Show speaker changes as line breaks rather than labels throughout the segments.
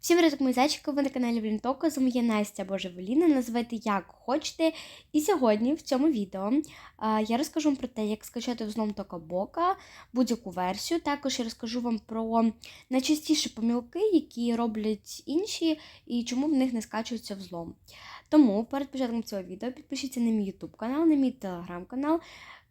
Всім привіт, мої зайчики, ви на каналі Блінтоко, з вами я Настя Божевеліна, називайте як хочете. І сьогодні в цьому відео а, я розкажу вам про те, як скачати взлом Токабока, будь-яку версію. Також я розкажу вам про найчастіші помилки, які роблять інші, і чому в них не скачується взлом. Тому перед початком цього відео підпишіться на мій YouTube канал, на мій телеграм канал.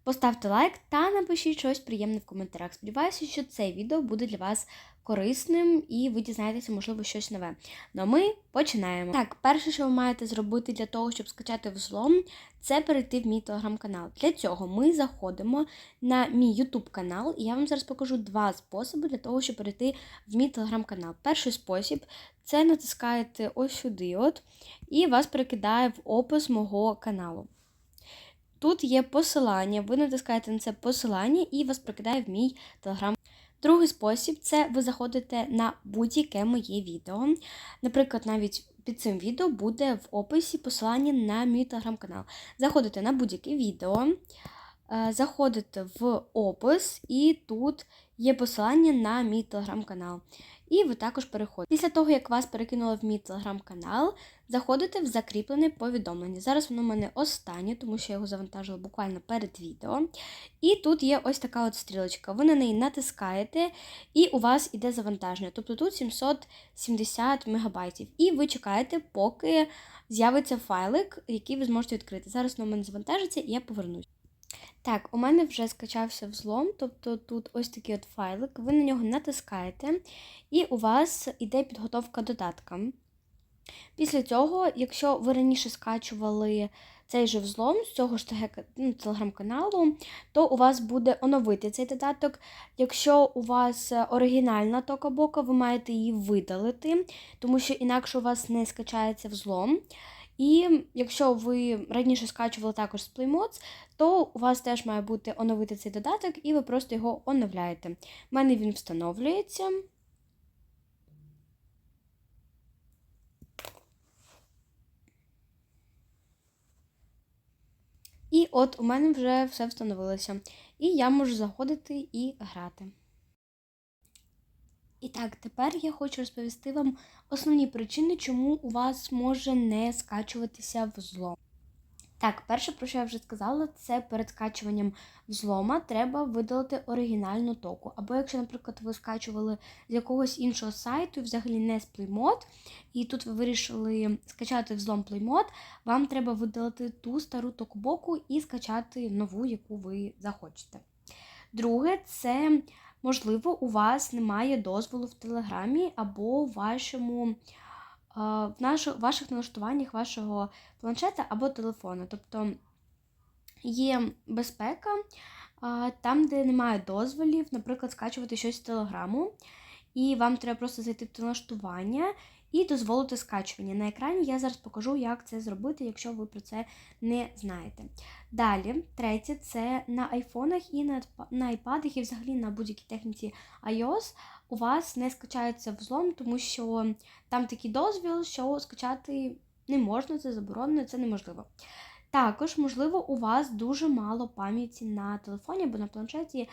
Поставте лайк та напишіть щось приємне в коментарях. Сподіваюся, що це відео буде для вас корисним і ви дізнаєтеся, можливо, щось нове. Ну ми починаємо. Так, перше, що ви маєте зробити для того, щоб скачати взлом, це перейти в мій телеграм-канал. Для цього ми заходимо на мій YouTube канал, і я вам зараз покажу два способи для того, щоб перейти в мій телеграм-канал. Перший спосіб це натискаєте ось сюди, от, і вас перекидає в опис мого каналу. Тут є посилання, ви натискаєте на це посилання і вас прикидає в мій телеграм. Другий спосіб це ви заходите на будь-яке моє відео. Наприклад, навіть під цим відео буде в описі посилання на мій телеграм-канал. Заходите на будь-яке відео, е, заходите в опис, і тут є посилання на мій телеграм-канал. І ви також переходите. Після того, як вас перекинули в мій телеграм-канал, заходите в закріплене повідомлення. Зараз воно в мене останнє, тому що я його завантажила буквально перед відео. І тут є ось така от стрілочка. Ви на неї натискаєте, і у вас іде завантаження. Тобто тут 770 мегабайтів. І ви чекаєте, поки з'явиться файлик, який ви зможете відкрити. Зараз воно в мене завантажиться, і я повернусь. Так, у мене вже скачався взлом, тобто тут ось такий от файлик, ви на нього натискаєте, і у вас іде підготовка додатка. Після цього, якщо ви раніше скачували цей же взлом з цього ж ну, телеграм-каналу, то у вас буде оновити цей додаток. Якщо у вас оригінальна токабока, ви маєте її видалити, тому що інакше у вас не скачається взлом. І якщо ви раніше скачували також з Playmods, то у вас теж має бути оновити цей додаток, і ви просто його оновляєте. У мене він встановлюється. І от у мене вже все встановилося. І я можу заходити і грати. Так, тепер я хочу розповісти вам основні причини, чому у вас може не скачуватися взлом. Так, перше, про що я вже сказала, це перед скачуванням взлома треба видалити оригінальну току. Або якщо, наприклад, ви скачували з якогось іншого сайту, взагалі не з Playmod, і тут ви вирішили скачати взлом Playmod, вам треба видалити ту стару токбоку і скачати нову, яку ви захочете. Друге, це, можливо, у вас немає дозволу в Телеграмі або в вашому в ваших налаштуваннях вашого планшета або телефону. Тобто є безпека там, де немає дозволів, наприклад, скачувати щось з телеграму, і вам треба просто зайти в налаштування і дозволити скачування. На екрані я зараз покажу, як це зробити, якщо ви про це не знаєте. Далі, третє, це на айфонах і на айпадах, і взагалі на будь-якій техніці iOS у вас не скачається взлом, тому що там такий дозвіл, що скачати не можна, це заборонено, це неможливо. Також, можливо, у вас дуже мало пам'яті на телефоні або на планшеті,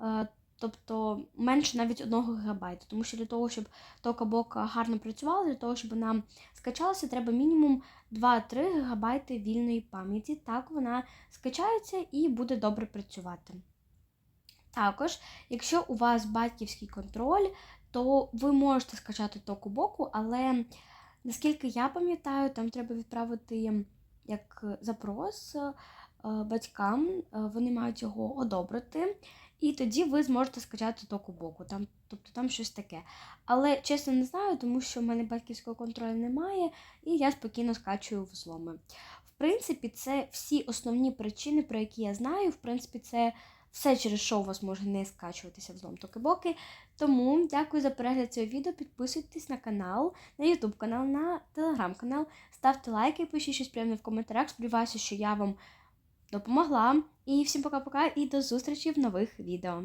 е, тобто менше навіть 1 ГБ. Тому що для того, щоб тока-бока гарно працювала, для того, щоб вона скачалася, треба мінімум 2-3 ГБ вільної пам'яті. Так вона скачається і буде добре працювати. Також, якщо у вас батьківський контроль, то ви можете скачати токубоку, але наскільки я пам'ятаю, там треба відправити як запрос е, батькам, е, вони мають його одобрити. І тоді ви зможете скачати токубоку, там, тобто там щось таке. Але чесно не знаю, тому що в мене батьківського контролю немає, і я спокійно скачую взломи. В принципі, це всі основні причини, про які я знаю. В принципі, це все, через що у вас може не скачуватися взлом Токибоки. Тому дякую за перегляд цього відео. Підписуйтесь на канал, на YouTube канал, на телеграм канал, ставте лайки, пишіть щось приємне в коментарях. Сподіваюся, що я вам допомогла. І всім пока-пока і до зустрічі в нових відео.